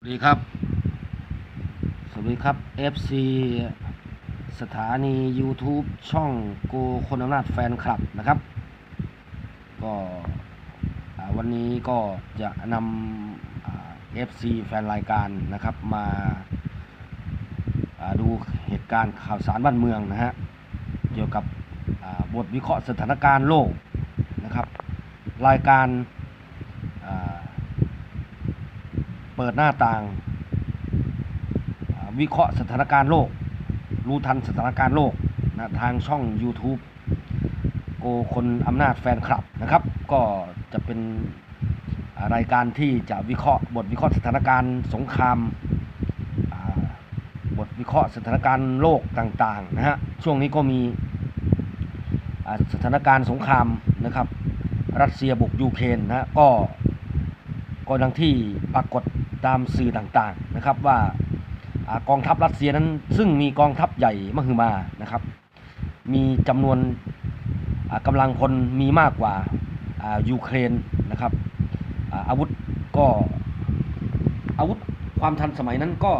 สวัสดีครับ สวัสดีครับ FC สถานี YouTube ช่องโกคนอำนาจแฟนคลับนะครับ ก็วันนี้ก็จะนำ FC แฟนรายการนะครับมาดูเหตุการณ์ข่าวสารบ้านเมืองนะฮะ เกี่ยวกับบทวิเคราะห์สถานการณ์โลกนะครับ รายการอ่า เปิดหน้าต่าง วิเคราะห์สถานการณ์โลก รู้ทันสถานการณ์โลกนะทางช่อง YouTube โกคนอำนาจแฟนคลับนะครับ ก็จะเป็นรายการที่จะวิเคราะห์บทวิเคราะห์สถานการณ์สงครามบทวิเคราะห์สถานการณ์โลกต่างๆนะฮะช่วงนี้ก็มีสถานการณ์สงครามนะครับ รัสเซียบุกยูเครนนะฮะก็ก็ดังที่ปรากฏ ตามสื่อต่างๆนะครับว่ากองทัพรัสเซียนั้นซึ่งมีกองทัพใหญ่มหึมานะครับ มีจำนวนอ่ากำลังพลมีมากกว่ายูเครนนะครับอาวุธก็อาวุธความทันสมัยนั้นก็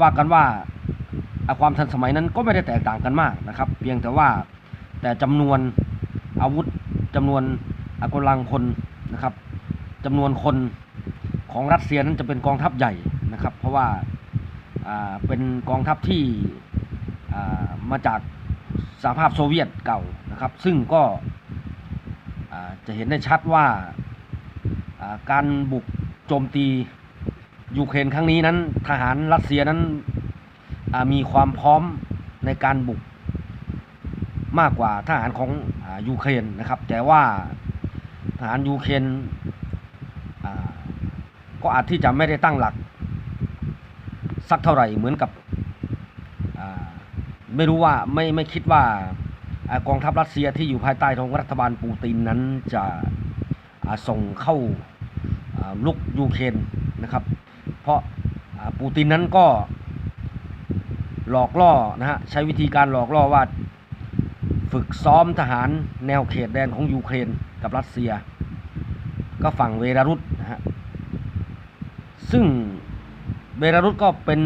ว่ากันว่าความทันสมัยนั้นก็ไม่ได้แตกต่างกันมากนะครับ เพียงแต่ว่าแต่จำนวนอาวุธจำนวนอ่ากำลังพลนะครับจำนวนคน ของรัสเซียนั้นจะเป็นกองทัพใหญ่นะครับ เพราะว่าเป็นกองทัพที่มาจากสหภาพโซเวียตเก่านะครับ ซึ่งก็จะเห็นได้ชัดว่าการบุกโจมตียูเครนครั้งนี้นั้นทหารรัสเซียนั้นมีความพร้อมในการบุกมากกว่าทหารของอยูเครนนะครับ แต่ว่าทหารยูเครน ก็อาจที่จะไม่ได้ตั้งหลัก สักเท่าไหร่เหมือนกับไม่รู้ว่าไม่ไม่คิดว่ากองทัพรัสเซียที่อยู่ภายใต้ของรัฐบาลปูตินนั้นจะส่งเข้าลุกยูเครนนะครับ เพราะปูตินนั้นก็หลอกล่อนะฮะใช้วิธีการหลอกล่อว่าฝึกซ้อมทหารแนวเขตแดนของยูเครนกับรัสเซีย ก็ฝั่งเวลารุสนะฮะ ซึ่งเบลารุสก็เป็น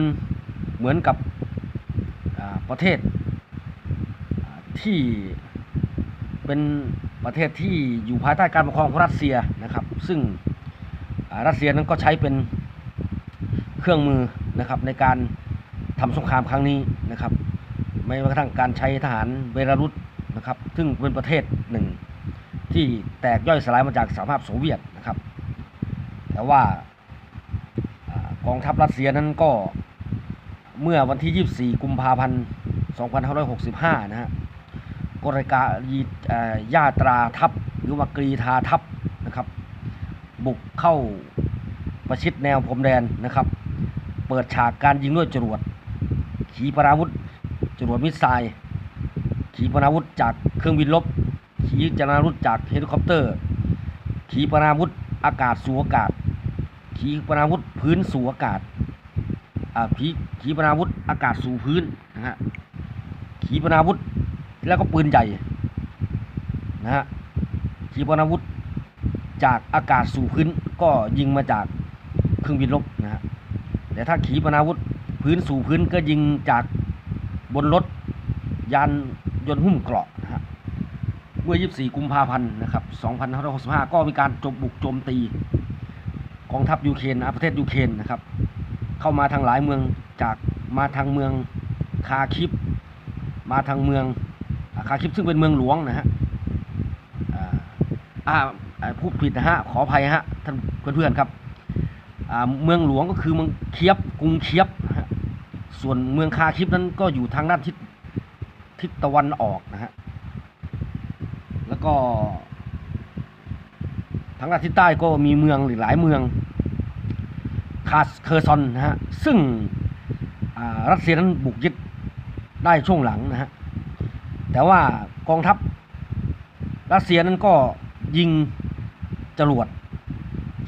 เหมือนกับประเทศที่เป็นประเทศที่อยู่ภายใต้การปกครองของรัสเซียนะครับ ซึ่งรัสเซียนั้นก็ใช้เป็นเครื่องมือนะครับในการทำสงครามครั้งนี้นะครับไม่ว่ากระทั่งการใช้ทหารเบลารุสนะครับ ซึ่งเป็นประเทศหนึ่งที่แตกย่อยสลายมาจากสหภาพโซเวียตนะครับ แต่ว่า กองทัพรัสเซียนั้นก็เมื่อวันที่ 24 กุมภาพันธ์ 2565 นะฮะกรายกายีเอ่อยาตราทัพหรือว่ากรีธาทัพนะครับ บุกเข้าประชิดแนวพรมแดนนะครับ เปิดฉากการยิงด้วยจรวด ขีปนาวุธ จรวดมิสไซล์ขีปนาวุธจากเครื่องบินรบขีปนาวุธจากเฮลิคอปเตอร์ ขีปนาวุธอากาศสู่อากาศ ขีปนาวุธพื้นสู่อากาศขีขีปนาวุธอากาศสู่พื้นนะฮะขีปนาวุธแล้วก็ปืนใหญ่นะฮะขีปนาวุธจากอากาศสู่พื้นก็ยิงมาจากเครื่องบินรบนะฮะแต่ถ้าขีปนาวุธพื้นสู่พื้นก็ยิงจากบนรถยานยนต์หุ้มเกราะนะฮะเมื่อ 24 กุมภาพันธ์นะครับ 2565 ก็มีการจบบุกโจมตี กองทัพยูเครนอะประเทศยูเครนนะครับ เข้ามาทางหลายเมืองจากมาทางเมืองคาคิปมาทางเมืองคาคิปซึ่งเป็นเมืองหลวงนะฮะอ่าพูดผิดนะฮะขออภัยฮะท่านเพื่อนๆครับเมืองหลวงก็คือเมืองเคียบกรุงเคียบส่วนเมืองคาคิปนั้นก็อยู่ทางด้านทิศทิศตะวันออกนะฮะแล้วก็ทางด้านทิศใต้ก็มีเมืองหรือหลายเมือง คาสเคอร์ซอนนะฮะซึ่งรัสเซียนั้นบุกยึดได้ช่วงหลังนะฮะแต่ว่ากองทัพรัสเซียนั้นก็ยิงจรวด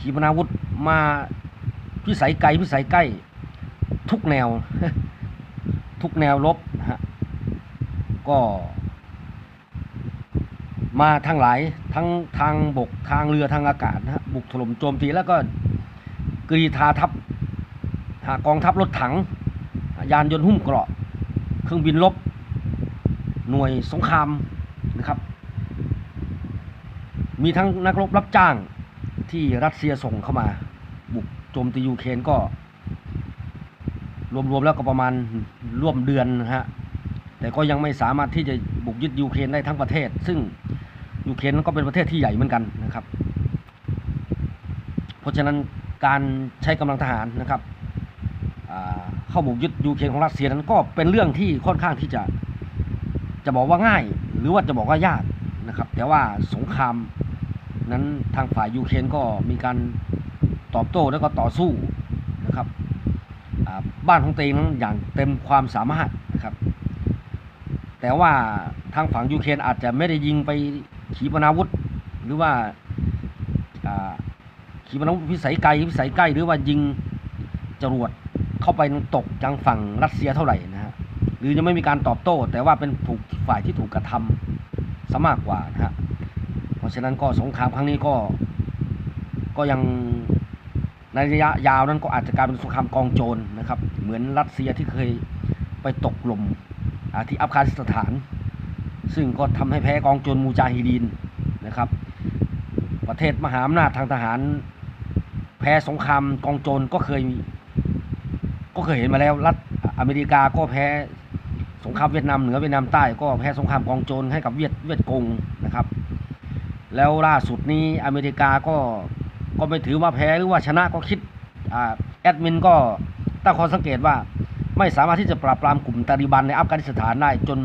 ขีปนาวุธมาพิสัยไกลพิสัยใกล้ ทุกแนว ทุกแนวรบนะฮะก็ มาทางหลายทั้งทางบกทางเรือทางอากาศนะฮะบุกถล่มโจมตีแล้วก็ กรีธาทัพหากองทัพรถถัง ยานยนต์หุ้มเกราะ เครื่องบินรบหน่วยสงครามนะครับ มีทั้งนักรบรับจ้างที่รัสเซียส่งเข้ามา บุกโจมตียูเครนก็ รวมๆแล้วก็ประมาณร่วมเดือนนะฮะแต่ก็ยังไม่สามารถที่จะบุกยึดยูเครนได้ทั้งประเทศ ซึ่งยูเครนก็เป็นประเทศที่ใหญ่เหมือนกันนะครับ เพราะฉะนั้น การใช้กำลังทหารนะครับเข้าบุกยึดยูเครนของรัสเซียนั้นก็เป็นเรื่องที่ค่อนข้างที่จะจะบอกว่าง่าย หรือว่าจะบอกว่ายากนะครับ แต่ว่าสงครามนั้นทางฝ่ายยูเครนก็มีการตอบโต้แล้วก็ต่อสู้นะครับบ้านของตัวเองนั้นอย่างเต็มความสามารถนะครับ แต่ว่าทางฝั่งยูเครนอาจจะไม่ได้ยิงไปขีปนาวุธ หรือว่า ขีปนาวุธพิสัยไกลพิสัยใกล้หรือว่ายิงจรวดเข้าไปตกทางฝั่งรัสเซียเท่าไหร่นะฮะหรือยังไม่มีการตอบโต้ แต่ว่าเป็นถูกฝ่ายที่ถูกกระทำซะมากกว่านะฮะเพราะฉะนั้นก็สงครามครั้งนี้ก็ ก็ยังในระยะยาวนั้นก็อาจจะกลายเป็นสงครามกองโจรนะครับ เหมือนรัสเซียที่เคยไปตกหล่มที่อัฟกานิสถาน ซึ่งก็ทำให้แพ้กองโจรมูจาฮิดีนนะครับ ประเทศมหาอำนาจทางทหาร แพ้สงครามกองโจรก็เคยมีก็เคยเห็นมาแล้ว รัฐอเมริกาก็แพ้สงครามเวียดนามเหนือเวียดนามใต้ก็แพ้สงครามกองโจรให้กับเวียดเวียดกงนะครับ แล้วล่าสุดนี้อเมริกาก็ก็ไม่ถือว่าแพ้หรือว่าชนะก็คิดอแอดมินก็ตั้งข้อสังเกตว่าไม่สามารถที่จะปราบปรามกลุ่มตาลิบันในอัฟกานิสถานได้จน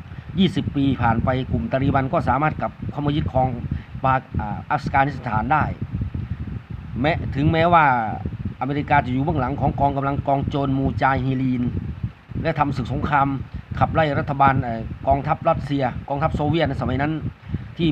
20 ปีผ่านไปกลุ่มตาลิบันก็สามารถกลับเข้ามายึดครองปาอ่าอัฟกานิสถานได้ แม้ถึงแม้ว่าอเมริกาจะอยู่เบื้องหลังของกองกำลังกองโจรมูจาฮิลีน และทำศึกสงครามขับไล่รัฐบาลกองทัพรัสเซีย กองทัพโซเวียตในสมัยนั้น